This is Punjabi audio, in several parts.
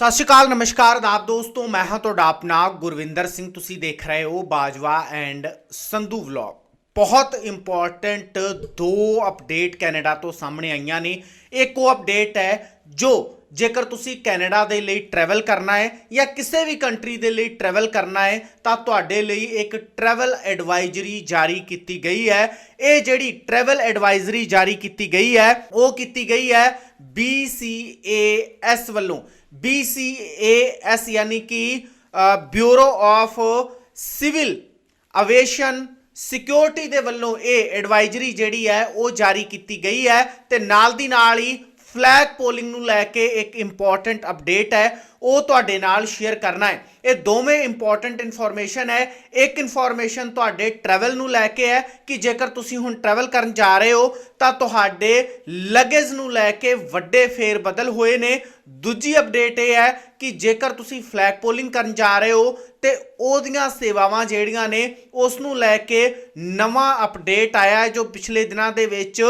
ਸਤਿ ਸ਼੍ਰੀ ਅਕਾਲ, ਨਮਸਕਾਰ ਆਦਾਬ ਦੋਸਤੋ, ਮੈਂ ਹਾਂ ਤੁਹਾਡਾ ਆਪਣਾ ਗੁਰਵਿੰਦਰ ਸਿੰਘ। ਤੁਸੀਂ ਦੇਖ ਰਹੇ ਹੋ ਬਾਜਵਾ ਐਂਡ ਸੰਧੂ ਵਲੌਗ। ਬਹੁਤ ਇੰਪੋਰਟੈਂਟ ਦੋ ਅਪਡੇਟ ਕੈਨੇਡਾ ਤੋਂ ਸਾਹਮਣੇ ਆਈਆਂ ਨੇ। ਇੱਕ ਉਹ ਅਪਡੇਟ ਹੈ ਜੋ ਜੇਕਰ ਤੁਸੀਂ ਕੈਨੇਡਾ ਦੇ ਲਈ ਟਰੈਵਲ ਕਰਨਾ ਹੈ ਜਾਂ ਕਿਸੇ ਵੀ ਕੰਟਰੀ ਦੇ ਲਈ ਟਰੈਵਲ ਕਰਨਾ ਹੈ, ਤਾਂ ਤੁਹਾਡੇ ਲਈ ਇੱਕ ਟਰੈਵਲ ਐਡਵਾਈਜ਼ਰੀ ਜਾਰੀ ਕੀਤੀ ਗਈ ਹੈ। ਇਹ ਜਿਹੜੀ ਟਰੈਵਲ ਐਡਵਾਈਜ਼ਰੀ ਜਾਰੀ ਕੀਤੀ ਗਈ ਹੈ, ਉਹ ਕੀਤੀ ਗਈ ਹੈ BCAS ਵੱਲੋਂ। BCAS ਯਾਨੀ ਕਿ bureau of civil aviation security ਦੇ ਵੱਲੋਂ ਇਹ ਐਡਵਾਈਜ਼ਰੀ ਜਿਹੜੀ ਹੈ ਉਹ ਜਾਰੀ ਕੀਤੀ ਗਈ ਹੈ ਤੇ ਨਾਲ ਦੀ ਨਾਲ ਹੀ ਫਲੈਗ ਪੋਲਿੰਗ ਨੂੰ ਲੈ ਕੇ ਇੱਕ ਇੰਪੋਰਟੈਂਟ ਅਪਡੇਟ ਹੈ, ਉਹ ਤੁਹਾਡੇ ਨਾਲ ਸ਼ੇਅਰ ਕਰਨਾ ਹੈ। ਇਹ ਦੋਵੇਂ ਇੰਪੋਰਟੈਂਟ ਇਨਫੋਰਮੇਸ਼ਨ ਹੈ। ਇੱਕ ਇਨਫੋਰਮੇਸ਼ਨ ਤੁਹਾਡੇ ਟਰੈਵਲ ਨੂੰ ਲੈ ਕੇ ਹੈ ਕਿ ਜੇਕਰ ਤੁਸੀਂ ਹੁਣ ਟਰੈਵਲ ਕਰਨ ਜਾ ਰਹੇ ਹੋ, ਤਾਂ ਤੁਹਾਡੇ ਲਗੇਜ ਨੂੰ ਲੈ ਕੇ ਵੱਡੇ ਫੇਰ ਬਦਲ ਹੋਏ ਨੇ। ਦੂਜੀ ਅਪਡੇਟ ਇਹ ਹੈ ਕਿ ਜੇਕਰ ਤੁਸੀਂ ਫਲੈਗ ਪੋਲਿੰਗ ਕਰਨ ਜਾ ਰਹੇ ਹੋ, ਤੇ ਉਹਦੀਆਂ ਸੇਵਾਵਾਂ ਜਿਹੜੀਆਂ ਨੇ, ਉਸ ਨੂੰ ਲੈ ਕੇ ਨਵਾਂ ਅਪਡੇਟ ਆਇਆ ਹੈ, ਜੋ ਪਿਛਲੇ ਦਿਨਾਂ ਦੇ ਵਿੱਚ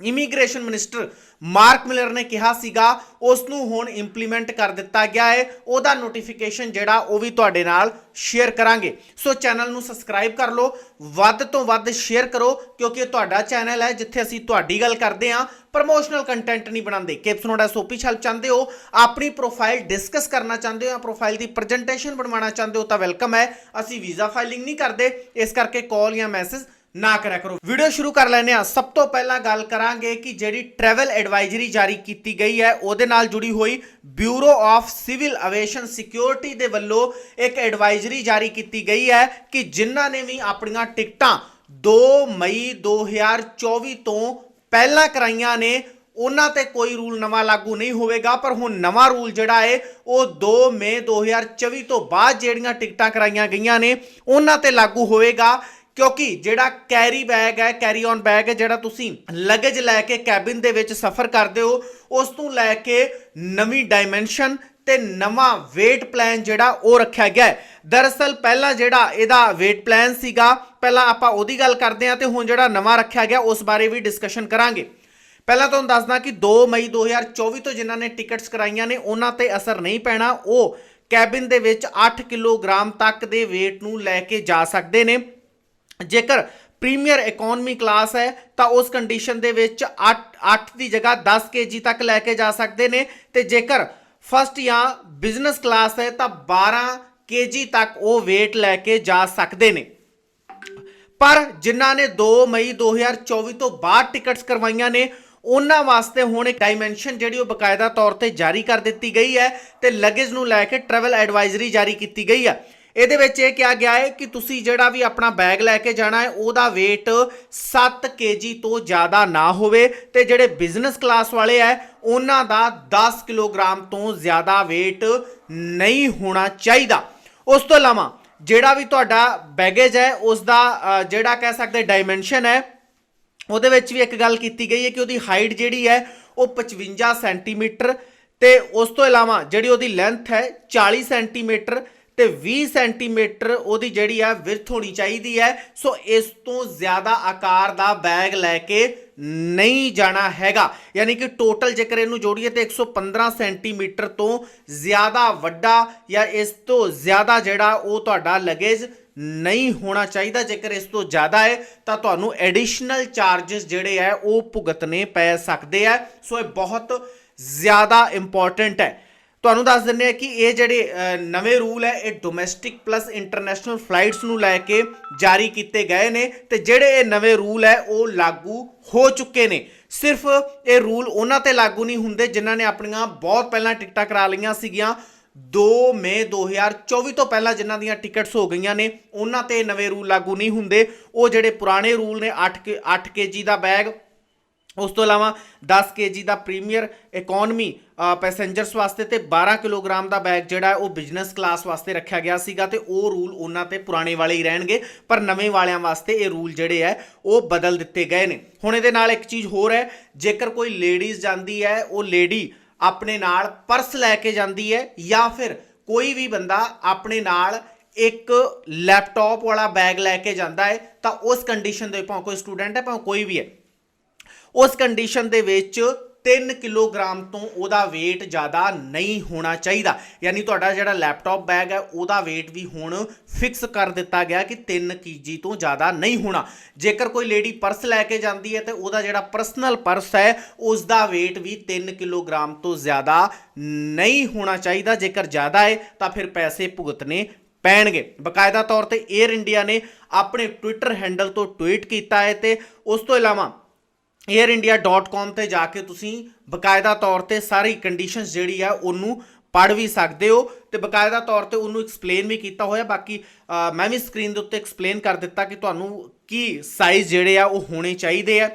ਇਮੀਗ੍ਰੇਸ਼ਨ ਮਿਨਿਸਟਰ ਮਾਰਕ ਮਿਲਰ ਨੇ ਕਿਹਾ ਸੀਗਾ ਉਸ ਨੂੰ ਹੁਣ ਇੰਪਲੀਮੈਂਟ ਕਰ ਦਿੱਤਾ ਗਿਆ ਹੈ। ਉਹਦਾ ਨੋਟੀਫਿਕੇਸ਼ਨ ਜਿਹੜਾ, ਉਹ ਵੀ ਤੁਹਾਡੇ ਨਾਲ ਸ਼ੇਅਰ ਕਰਾਂਗੇ। ਸੋ ਚੈਨਲ ਨੂੰ ਸਬਸਕ੍ਰਾਈਬ ਕਰ ਲਓ, ਵੱਧ ਤੋਂ ਵੱਧ ਸ਼ੇਅਰ ਕਰੋ, ਕਿਉਂਕਿ ਇਹ ਤੁਹਾਡਾ ਚੈਨਲ ਹੈ, ਜਿੱਥੇ ਅਸੀਂ ਤੁਹਾਡੀ ਗੱਲ ਕਰਦੇ ਹਾਂ। ਪ੍ਰਮੋਸ਼ਨਲ ਕੰਟੈਂਟ ਨਹੀਂ ਬਣਾਉਂਦੇ। ਕਿਪਸ ਨੋਟ ਸੋਪੀ ਛਲ ਚਾਹੁੰਦੇ ਹੋ, ਆਪਣੀ ਪ੍ਰੋਫਾਈਲ ਡਿਸਕਸ ਕਰਨਾ ਚਾਹੁੰਦੇ ਹੋ ਜਾਂ ਪ੍ਰੋਫਾਈਲ ਦੀ ਪ੍ਰੈਜੈਂਟੇਸ਼ਨ ਬਣਵਾਉਣਾ ਚਾਹੁੰਦੇ ਹੋ ਤਾਂ ਵੈਲਕਮ ਹੈ। ਅਸੀਂ ਵੀਜ਼ਾ ਫਾਈਲਿੰਗ ਨਹੀਂ ਕਰਦੇ, ਇਸ ਕਰਕੇ ਕਾਲ ਜਾਂ ਮੈਸੇਜ ਨਾ ਕਰਿਆ ਕਰੋ। ਵੀਡੀਓ ਸ਼ੁਰੂ ਕਰ ਲੈਨੇ ਆ ਸਭ ਤੋਂ ਪਹਿਲਾਂ ਗੱਲ ਕਰਾਂਗੇ ਕਿ ਜਿਹੜੀ ਟਰੈਵਲ ਐਡਵਾਈਜ਼ਰੀ ਜਾਰੀ ਕੀਤੀ ਗਈ ਹੈ, ਉਹਦੇ ਨਾਲ ਜੁੜੀ ਹੋਈ bureau of civil aviation security ਦੇ ਵੱਲੋਂ ਇੱਕ ਐਡਵਾਈਜ਼ਰੀ ਜਾਰੀ ਕੀਤੀ ਗਈ ਹੈ ਕਿ ਜਿਨ੍ਹਾਂ ਨੇ ਵੀ ਆਪਣੀਆਂ ਟਿਕਟਾਂ 2 ਮਈ 2024 ਤੋਂ ਪਹਿਲਾਂ ਕਰਾਈਆਂ ਨੇ, ਉਹਨਾਂ ਤੇ ਕੋਈ ਰੂਲ ਨਵਾਂ ਲਾਗੂ ਨਹੀਂ ਹੋਵੇਗਾ, ਪਰ ਹੁਣ ਨਵਾਂ ਰੂਲ ਜਿਹੜਾ ਹੈ ਉਹ 2 ਮਈ 2024 ਤੋਂ ਬਾਅਦ ਜਿਹੜੀਆਂ ਟਿਕਟਾਂ ਕਰਾਈਆਂ ਗਈਆਂ ਨੇ, ਉਹਨਾਂ ਤੇ ਲਾਗੂ ਹੋਵੇਗਾ। ਕਿਉਂਕਿ ਜਿਹੜਾ ਕੈਰੀ ਬੈਗ ਹੈ ਕੈਰੀ ਔਨ ਬੈਗ ਹੈ, ਜਿਹੜਾ ਤੁਸੀਂ ਲਗੇਜ ਲੈ ਕੇ ਕੈਬਿਨ ਦੇ ਵਿੱਚ ਸਫ਼ਰ ਕਰਦੇ ਹੋ, ਉਸ ਤੋਂ ਲੈ ਕੇ ਨਵੀਂ ਡਾਈਮੈਂਸ਼ਨ ਤੇ ਨਵਾਂ weight ਪਲਾਨ ਜਿਹੜਾ ਉਹ ਰੱਖਿਆ ਗਿਆ ਹੈ। ਦਰਅਸਲ ਪਹਿਲਾਂ ਜਿਹੜਾ ਇਹਦਾ weight ਪਲਾਨ ਸੀਗਾ, ਪਹਿਲਾਂ ਆਪਾਂ ਉਹਦੀ ਗੱਲ ਕਰਦੇ ਹਾਂ ਤੇ ਹੁਣ ਜਿਹੜਾ ਨਵਾਂ ਰੱਖਿਆ ਗਿਆ, ਉਸ ਬਾਰੇ ਵੀ ਡਿਸਕਸ਼ਨ ਕਰਾਂਗੇ। ਪਹਿਲਾਂ ਤੁਹਾਨੂੰ ਦੱਸਦਾ ਕਿ 2 ਮਈ 2024 ਤੋਂ ਜਿਨ੍ਹਾਂ ਨੇ ਟਿਕਟਸ ਕਰਾਈਆਂ ਨੇ, ਉਹਨਾਂ ਤੇ ਅਸਰ ਨਹੀਂ ਪੈਣਾ, ਉਹ ਕੈਬਿਨ ਦੇ ਵਿੱਚ 8 ਕਿਲੋਗ੍ਰਾਮ ਤੱਕ ਦੇ weight ਨੂੰ ਲੈ ਕੇ ਜਾ ਸਕਦੇ ਨੇ। ਜੇਕਰ ਪ੍ਰੀਮੀਅਰ ਇਕਨੋਮੀ ਕਲਾਸ ਹੈ, ਤਾਂ ਉਸ ਕੰਡੀਸ਼ਨ ਦੇ ਵਿੱਚ 8 8 ਦੀ ਜਗ੍ਹਾ 10 ਕੇਜੀ ਤੱਕ ਲੈ ਕੇ ਜਾ ਸਕਦੇ ਨੇ। ਤੇ ਜੇਕਰ ਫਸਟ ਜਾਂ ਬਿਜ਼ਨਸ ਕਲਾਸ ਹੈ, ਤਾਂ 12 ਕੇਜੀ ਤੱਕ ਉਹ weight ਲੈ ਕੇ ਜਾ ਸਕਦੇ ਨੇ। ਪਰ ਜਿਨ੍ਹਾਂ ਨੇ 2 ਮਈ 2024 ਤੋਂ ਬਾਅਦ ਟਿਕਟਸ ਕਰਵਾਈਆਂ ਨੇ, ਉਹਨਾਂ ਵਾਸਤੇ ਹੁਣ ਇੱਕ ਡਾਈਮੈਂਸ਼ਨ ਜਿਹੜੀ ਉਹ ਬਕਾਇਦਾ ਤੌਰ ਤੇ ਜਾਰੀ ਕਰ ਦਿੱਤੀ ਗਈ ਹੈ ਤੇ ਲਗੇਜ ਨੂੰ ਲੈ ਕੇ ਟਰੈਵਲ ਐਡਵਾਈਜ਼ਰੀ ਜਾਰੀ ਕੀਤੀ ਗਈ ਹੈ। ਇਹਦੇ ਵਿੱਚ ਇਹ ਕਿਹਾ ਗਿਆ ਹੈ ਕਿ ਤੁਸੀਂ ਜਿਹੜਾ ਵੀ ਆਪਣਾ ਬੈਗ ਲੈ ਕੇ ਜਾਣਾ ਹੈ, ਉਹਦਾ weight 7 kg ਤੋਂ ਜ਼ਿਆਦਾ ਨਾ ਹੋਵੇ ਤੇ ਜਿਹੜੇ ਬਿਜ਼ਨਸ ਕਲਾਸ ਵਾਲੇ ਹੈ, ਉਹਨਾਂ ਦਾ 10 ਕਿਲੋਗ੍ਰਾਮ ਤੋਂ ਜ਼ਿਆਦਾ weight ਨਹੀਂ ਹੋਣਾ ਚਾਹੀਦਾ। ਉਸ ਤੋਂ ਇਲਾਵਾ ਜਿਹੜਾ ਵੀ ਤੁਹਾਡਾ ਬੈਗੇਜ ਹੈ ਉਸ ਦਾ ਜਿਹੜਾ ਕਹਿ ਸਕਦੇ ਡਾਈਮੈਂਸ਼ਨ ਹੈ, ਉਹਦੇ ਵਿੱਚ ਵੀ ਇੱਕ ਗੱਲ ਕੀਤੀ ਗਈ ਹੈ ਕਿ ਉਹਦੀ ਹਾਈਟ ਜਿਹੜੀ ਹੈ, ਉਹ 55 ਸੈਂਟੀਮੀਟਰ ਤੇ ਉਸ ਤੋਂ ਇਲਾਵਾ ਜਿਹੜੀ ਉਹਦੀ ਲੈਂਥ ਹੈ 40 ਸੈਂਟੀਮੀਟਰ ਤੇ 20 ਸੈਂਟੀਮੀਟਰ ਉਹਦੀ ਜਿਹੜੀ ਆ ਵਿਰਥ ਹੋਣੀ ਚਾਹੀਦੀ ਹੈ। ਸੋ ਇਸ ਤੋਂ ਜ਼ਿਆਦਾ ਆਕਾਰ ਦਾ ਬੈਗ ਲੈ ਕੇ ਨਹੀਂ ਜਾਣਾ ਹੈਗਾ। ਯਾਨੀ ਕਿ ਟੋਟਲ ਜੇਕਰ ਇਹਨੂੰ ਜੋੜੀਏ ਤੇ 115 ਸੈਂਟੀਮੀਟਰ ਤੋਂ ਜ਼ਿਆਦਾ ਵੱਡਾ ਜਾਂ ਇਸ ਤੋਂ ਜ਼ਿਆਦਾ ਜਿਹੜਾ ਉਹ ਤੁਹਾਡਾ ਲਗੇਜ ਨਹੀਂ ਹੋਣਾ ਚਾਹੀਦਾ। ਜੇਕਰ ਇਸ ਤੋਂ ਜ਼ਿਆਦਾ ਹੈ, ਤਾਂ ਤੁਹਾਨੂੰ ਐਡੀਸ਼ਨਲ ਚਾਰजेस ਜਿਹੜੇ ਹੈ, ਉਹ ਭੁਗਤਨੇ ਪੈ ਸਕਦੇ ਆ। ਸੋ ਇਹ ਬਹੁਤ ਜ਼ਿਆਦਾ ਇੰਪੋਰਟੈਂਟ ਹੈ। ਤੁਹਾਨੂੰ ਦੱਸ ਦਿੰਦੇ ਆ ਕਿ ਇਹ ਜਿਹੜੇ ਨਵੇਂ ਰੂਲ ਹੈ, ਇਹ ਡੋਮੈਸਟਿਕ ਪਲੱਸ ਇੰਟਰਨੈਸ਼ਨਲ ਫਲਾਈਟਸ ਨੂੰ ਲੈ ਕੇ ਜਾਰੀ ਕੀਤੇ ਗਏ ਨੇ ਤੇ ਜਿਹੜੇ ਇਹ ਨਵੇਂ ਰੂਲ ਹੈ, ਉਹ ਲਾਗੂ ਹੋ ਚੁੱਕੇ ਨੇ। ਸਿਰਫ ਇਹ ਰੂਲ ਉਹਨਾਂ ਤੇ ਲਾਗੂ ਨਹੀਂ ਹੁੰਦੇ ਜਿਨ੍ਹਾਂ ਨੇ ਆਪਣੀਆਂ ਬਹੁਤ ਪਹਿਲਾਂ ਟਿਕਟਾਂ ਕਰਾ ਲਈਆਂ ਸੀਗੀਆਂ। 2 ਮਈ 2024 ਤੋਂ ਪਹਿਲਾਂ ਜਿਨ੍ਹਾਂ ਦੀਆਂ ਟਿਕਟਸ ਹੋ ਗਈਆਂ ਨੇ, ਉਹਨਾਂ ਤੇ ਨਵੇਂ ਰੂਲ ਲਾਗੂ ਨਹੀਂ ਹੁੰਦੇ। ਉਹ ਜਿਹੜੇ ਪੁਰਾਣੇ ਰੂਲ ਨੇ 8 ਕੇ 8 ਕੇਜੀ ਦਾ ਬੈਗ ਉਸ ਤੋਂ ਇਲਾਵਾ 10 ਕੇਜੀ ਦਾ ਪ੍ਰੀਮੀਅਰ ਇਕਨੋਮੀ ਪੈਸੇਂਜਰਸ ਵਾਸਤੇ ਤੇ 12 ਕਿਲੋਗ੍ਰਾਮ ਦਾ ਬੈਗ ਜਿਹੜਾ ਉਹ ਬਿਜ਼ਨਸ ਕਲਾਸ ਵਾਸਤੇ ਰੱਖਿਆ ਗਿਆ ਸੀਗਾ ਤੇ ਉਹ ਰੂਲ ਉਹਨਾਂ ਤੇ ਪੁਰਾਣੇ ਵਾਲੇ ਹੀ ਰਹਿਣਗੇ, ਪਰ ਨਵੇਂ ਵਾਲਿਆਂ ਵਾਸਤੇ ਇਹ ਰੂਲ ਜਿਹੜੇ ਹੈ ਉਹ ਬਦਲ ਦਿੱਤੇ ਗਏ ਨੇ। ਹੁਣ ਇਹਦੇ ਨਾਲ ਇੱਕ ਚੀਜ਼ ਹੋਰ ਹੈ, ਜੇਕਰ ਕੋਈ ਲੇਡੀਜ਼ ਜਾਂਦੀ ਹੈ, ਉਹ ਲੇਡੀ ਆਪਣੇ ਨਾਲ ਪਰਸ ਲੈ ਕੇ ਜਾਂਦੀ ਹੈ ਜਾਂ ਫਿਰ ਕੋਈ ਵੀ ਬੰਦਾ ਆਪਣੇ ਨਾਲ ਇੱਕ ਲੈਪਟਾਪ ਵਾਲਾ ਬੈਗ ਲੈ ਕੇ ਜਾਂਦਾ ਹੈ, ਤਾਂ ਉਸ ਕੰਡੀਸ਼ਨ ਦੇ ਭਾਵੇਂ ਕੋਈ ਸਟੂਡੈਂਟ ਹੈ, ਭਾਵੇਂ ਕੋਈ ਵੀ ਹੈ। ਉਸ ਕੰਡੀਸ਼ਨ ਦੇ ਵਿੱਚ 3 ਕਿਲੋਗ੍ਰਾਮ ਤੋਂ ਉਹਦਾ weight ਜ਼ਿਆਦਾ ਨਹੀਂ ਹੋਣਾ ਚਾਹੀਦਾ। ਯਾਨੀ ਤੁਹਾਡਾ ਜਿਹੜਾ ਲੈਪਟਾਪ ਬੈਗ ਹੈ, ਉਹਦਾ weight ਵੀ ਹੁਣ ਫਿਕਸ ਕਰ ਦਿੱਤਾ ਗਿਆ ਕਿ 3 ਕੇਜੀ ਤੋਂ ਜ਼ਿਆਦਾ ਨਹੀਂ ਹੋਣਾ। ਜੇਕਰ ਕੋਈ ਲੇਡੀ ਪਰਸ ਲੈ ਕੇ ਜਾਂਦੀ ਹੈ ਤੇ ਉਹਦਾ ਜਿਹੜਾ ਪਰਸਨਲ ਪਰਸ ਹੈ ਉਸ ਦਾ weight ਵੀ 3 ਕਿਲੋਗ੍ਰਾਮ ਤੋਂ ਜ਼ਿਆਦਾ ਨਹੀਂ ਹੋਣਾ ਚਾਹੀਦਾ। ਜੇਕਰ ਜ਼ਿਆਦਾ ਹੈ, ਤਾਂ ਫਿਰ ਪੈਸੇ ਭੁਗਤਣੇ ਪੈਣਗੇ। ਬਕਾਇਦਾ ਤੌਰ ਤੇ 에ਅਰ ਇੰਡੀਆ ਨੇ ਆਪਣੇ ਟਵਿੱਟਰ ਹੈਂਡਲ ਤੋਂ ਟਵੀਟ ਕੀਤਾ ਹੈ ਤੇ ਉਸ ਤੋਂ ਇਲਾਵਾ airindia.com ਤੇ ਜਾ ਕੇ ਤੁਸੀਂ ਬਕਾਇਦਾ ਤੌਰ ਤੇ ਸਾਰੀ ਕੰਡੀਸ਼ਨਸ ਜਿਹੜੀ ਆ ਉਹਨੂੰ ਪੜ੍ਹ ਵੀ ਸਕਦੇ ਹੋ ਤੇ ਬਕਾਇਦਾ ਤੌਰ ਤੇ ਉਹਨੂੰ ਐਕਸਪਲੇਨ ਵੀ ਕੀਤਾ ਹੋਇਆ। ਬਾਕੀ ਮੈਂ ਵੀ ਸਕਰੀਨ ਦੇ ਉੱਤੇ ਐਕਸਪਲੇਨ ਕਰ ਦਿੱਤਾ ਕਿ ਤੁਹਾਨੂੰ ਕੀ ਸਾਈਜ਼ ਜਿਹੜੇ ਆ ਉਹ ਹੋਣੇ ਚਾਹੀਦੇ ਆ।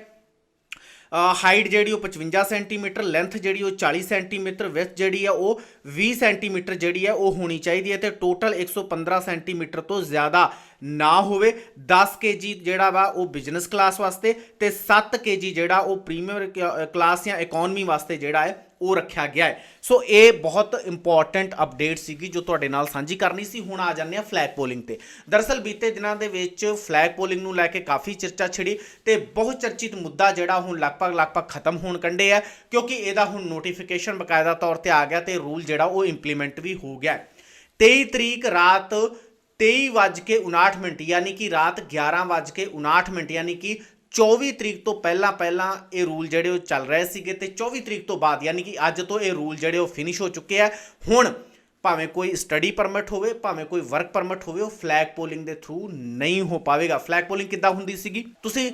ਹਾਈਟ ਜਿਹੜੀ ਉਹ 55 ਸੈਂਟੀਮੀਟਰ ਲੈਂਥ ਜਿਹੜੀ ਉਹ 40 ਸੈਂਟੀਮੀਟਰ ਵਿਥ ਜਿਹੜੀ ਆ ਉਹ 20 ਸੈਂਟੀਮੀਟਰ ਜਿਹੜੀ ਆ ਉਹ ਹੋਣੀ ਚਾਹੀਦੀ ਹੈ ਤੇ ਟੋਟਲ 115 ਸੈਂਟੀਮੀਟਰ ਤੋਂ ਜ਼ਿਆਦਾ ਨਾ ਹੋਵੇ। 10 ਕੇਜੀ ਜਿਹੜਾ ਵਾ ਉਹ ਬਿਜ਼ਨਸ ਕਲਾਸ ਵਾਸਤੇ ਤੇ 7 ਕੇਜੀ ਜਿਹੜਾ ਉਹ ਪ੍ਰੀਮੀਅਰ ਕਲਾਸ ਜਾਂ ਇਕਨੋਮੀ ਵਾਸਤੇ ਜਿਹੜਾ ਹੈ ਉਹ ਰੱਖਿਆ ਗਿਆ ਹੈ। ਸੋ ਇਹ ਬਹੁਤ ਇੰਪੋਰਟੈਂਟ ਅਪਡੇਟ ਸੀਗੀ ਜੋ ਤੁਹਾਡੇ ਨਾਲ ਸਾਂਝੀ ਕਰਨੀ ਸੀ। ਹੁਣ ਆ ਜਾਂਦੇ ਆ ਫਲੈਗ ਪੋਲਿੰਗ ਤੇ। ਦਰਅਸਲ ਬੀਤੇ ਦਿਨਾਂ ਦੇ ਵਿੱਚ ਫਲੈਗ ਪੋਲਿੰਗ ਨੂੰ ਲੈ ਕੇ ਕਾਫੀ ਚਰਚਾ ਛਿੜੀ ਤੇ ਬਹੁਤ ਚਰਚਿਤ ਮੁੱਦਾ ਜਿਹੜਾ ਹੁਣ ਲਗਭਗ ਲਗਭਗ ਖਤਮ ਹੋਣ ਕੰਡੇ ਹੈ, ਕਿਉਂਕਿ ਇਹਦਾ ਹੁਣ ਨੋਟੀਫਿਕੇਸ਼ਨ ਬਕਾਇਦਾ ਤੌਰ ਤੇ ਆ ਗਿਆ ਤੇ ਰੂਲ ਜਿਹੜਾ ਉਹ ਇੰਪਲੀਮੈਂਟ ਵੀ ਹੋ ਗਿਆ ਹੈ। 23 ਤਰੀਕ ਰਾਤ 23:59 ਮਿੰਟ, ਯਾਨੀ ਕਿ ਰਾਤ 11:59 ਮਿੰਟ, ਯਾਨੀ ਕਿ 24 ਤਰੀਕ ਤੋਂ ਪਹਿਲਾਂ ਪਹਿਲਾਂ ਇਹ ਰੂਲ ਜਿਹੜੇ ਉਹ ਚੱਲ ਰਹੇ ਸੀਗੇ ਤੇ 24 ਤਰੀਕ ਤੋਂ ਬਾਅਦ, ਯਾਨੀ ਕਿ ਅੱਜ ਤੋਂ ਇਹ ਰੂਲ ਜਿਹੜੇ ਉਹ ਫਿਨਿਸ਼ ਹੋ ਚੁੱਕੇ ਆ। ਹੁਣ ਭਾਵੇਂ ਕੋਈ ਸਟੱਡੀ ਪਰਮਿਟ ਹੋਵੇ, ਭਾਵੇਂ ਕੋਈ ਵਰਕ ਪਰਮਿਟ ਹੋਵੇ, ਉਹ ਫਲੈਗ ਪੋਲਿੰਗ ਦੇ ਥਰੂ ਨਹੀਂ ਹੋ ਪਾਵੇਗਾ। ਫਲੈਗ ਪੋਲਿੰਗ ਕਿੱਦਾਂ ਹੁੰਦੀ ਸੀਗੀ? ਤੁਸੀਂ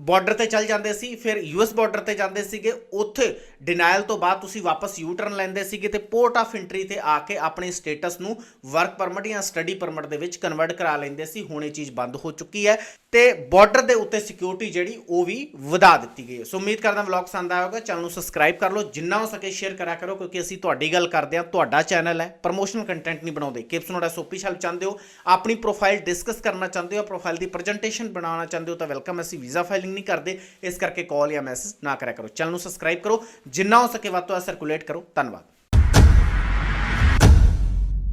ਬਾਰਡਰ ਤੇ ਚੱਲ ਜਾਂਦੇ ਸੀ, ਫਿਰ ਯੂਐਸ ਬਾਰਡਰ ਤੇ ਜਾਂਦੇ ਸੀਗੇ, ਉੱਥੇ ਡਿਨਾਇਲ ਤੋਂ ਬਾਅਦ ਤੁਸੀਂ ਵਾਪਸ ਯੂ ਟਰਨ ਲੈਂਦੇ ਸੀਗੇ ਤੇ ਪੋਰਟ ਆਫ ਐਂਟਰੀ ਤੇ ਆ ਕੇ ਆਪਣੇ ਸਟੇਟਸ ਨੂੰ ਵਰਕ ਪਰਮਿਟ ਜਾਂ ਸਟੱਡੀ ਪਰਮਿਟ ਦੇ ਵਿੱਚ ਕਨਵਰਟ ਕਰਾ ਲੈਂਦੇ ਸੀ। ਹੁਣ ਇਹ ਚੀਜ਼ ਬੰਦ ਹੋ ਚੁੱਕੀ ਹੈ ਤੇ ਬਾਰਡਰ ਦੇ ਉੱਤੇ ਸਿਕਿਉਰਿਟੀ ਜਿਹੜੀ, ਉਹ ਵੀ ਵਧਾ ਦਿੱਤੀ ਗਈ ਹੈ। ਸੋ ਉਮੀਦ ਕਰਦਾ ਵਲੌਗ ਪਸੰਦ ਆਇਆ ਹੋਵੇਗਾ। ਚੈਨਲ ਨੂੰ ਸਬਸਕ੍ਰਾਈਬ ਕਰ ਲਓ, ਜਿੰਨਾ ਹੋ ਸਕੇ ਸ਼ੇਅਰ ਕਰਿਆ ਕਰੋ, ਕਿਉਂਕਿ ਅਸੀਂ ਤੁਹਾਡੀ ਗੱਲ ਕਰਦੇ ਹਾਂ, ਤੁਹਾਡਾ ਚੈਨਲ ਚੈਨਲ ਹੈ ਪ੍ਰੋਮੋਸ਼ਨਲ ਕੰਟੈਂਟ ਨਹੀਂ ਬਣਾਉਂਦੇ। ਕਿਪਸ ਨੋਟ ਐਸਓਪੀ ਹੈਲਪ ਚਾਹੁੰਦੇ ਹੋ, ਆਪਣੀ ਪ੍ਰੋਫਾਈਲ ਡਿਸਕਸ ਕਰਨਾ ਚਾਹੁੰਦੇ ਹੋ ਪ੍ਰੋਫਾਈਲ ਦੀ ਪ੍ਰੈਜੈਂਟੇਸ਼ਨ ਬਣਾਉਣਾ ਚਾਹੁੰਦੇ ਹੋ, ਤਾਂ ਵੈਲਕਮ ਅਸੀਂ ਵੀਜ਼ਾ ਫਾਈਲਿੰਗ ਨਹੀਂ ਕਰਦੇ। ਇਸ ਕਰਕੇ ਕਾਲ ਜਾਂ ਮੈਸੇਜ ਨਾ ਕਰਿਆ ਕਰੋ। ਚੈਨਲ ਨੂੰ ਸਬਸਕ੍ਰਾਈਬ ਕਰੋ। ਜਿੰਨਾ ਹੋ ਸਕੇ ਵੱਧ ਤੋਂ ਵੱਧ ਸਰਕੂਲੇਟ ਕਰੋ। ਧੰਨਵਾਦ।